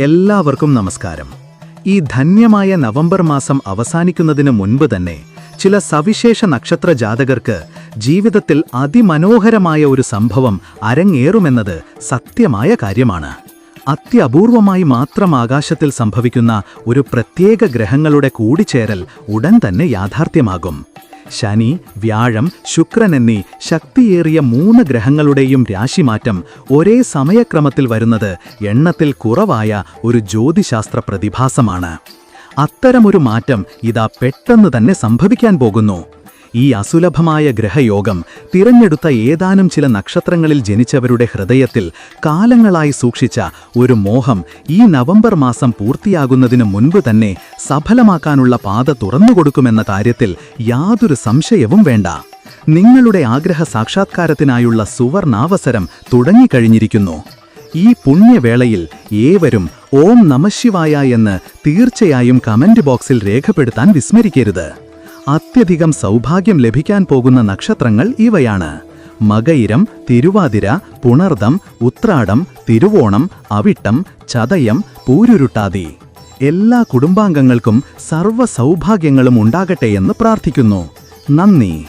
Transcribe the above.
എല്ലാവർക്കും നമസ്കാരം. ഈ ധന്യമായ നവംബർ മാസം അവസാനിക്കുന്നതിന് മുൻപ് തന്നെ ചില സവിശേഷ നക്ഷത്ര ജാതകർക്ക് ജീവിതത്തിൽ അതിമനോഹരമായ ഒരു സംഭവം അരങ്ങേറുമെന്നത് സത്യമായ കാര്യമാണ്. അത്യപൂർവമായി മാത്രം ആകാശത്തിൽ സംഭവിക്കുന്ന ഒരു പ്രത്യേക ഗ്രഹങ്ങളുടെ കൂടിച്ചേരൽ ഉടൻ തന്നെ യാഥാർത്ഥ്യമാകും. ശനി വ്യാഴം ശുക്രൻ എന്നീ ശക്തിയേറിയ മൂന്ന് ഗ്രഹങ്ങളുടെയും രാശിമാറ്റം ഒരേ സമയക്രമത്തിൽ വരുന്നത് എണ്ണത്തിൽ കുറവായ ഒരു ജ്യോതിശാസ്ത്ര പ്രതിഭാസമാണ്. അത്തരമൊരു മാറ്റം ഇതാ പെട്ടെന്ന് തന്നെ സംഭവിക്കാൻ പോകുന്നു. ഈ അസുലഭമായ ഗ്രഹയോഗം തിരഞ്ഞെടുത്ത ഏതാനും ചില നക്ഷത്രങ്ങളിൽ ജനിച്ചവരുടെ ഹൃദയത്തിൽ കാലങ്ങളായി സൂക്ഷിച്ച ഒരു മോഹം ഈ നവംബർ മാസം പൂർത്തിയാകുന്നതിനു മുൻപ് തന്നെ സഫലമാക്കാനുള്ള പാത തുറന്നുകൊടുക്കുമെന്ന കാര്യത്തിൽ യാതൊരു സംശയവും വേണ്ട. നിങ്ങളുടെ ആഗ്രഹ സാക്ഷാത്കാരത്തിനായുള്ള സുവർണാവസരം തുടങ്ങിക്കഴിഞ്ഞിരിക്കുന്നു. ഈ പുണ്യവേളയിൽ ഏവരും ഓം നമശിവായ എന്ന് തീർച്ചയായും കമന്റ് ബോക്സിൽ രേഖപ്പെടുത്താൻ വിസ്മരിക്കരുത്. അത്യധികം സൗഭാഗ്യം ലഭിക്കാൻ പോകുന്ന നക്ഷത്രങ്ങൾ ഇവയാണ്. മകയിരം തിരുവാതിര പുണർദം ഉത്രാടം തിരുവോണം അവിട്ടം ചതയം പൂരുരുട്ടാതി. എല്ലാ കുടുംബാംഗങ്ങൾക്കും സർവ സൗഭാഗ്യങ്ങളും ഉണ്ടാകട്ടെയെന്ന് പ്രാർത്ഥിക്കുന്നു. നന്ദി.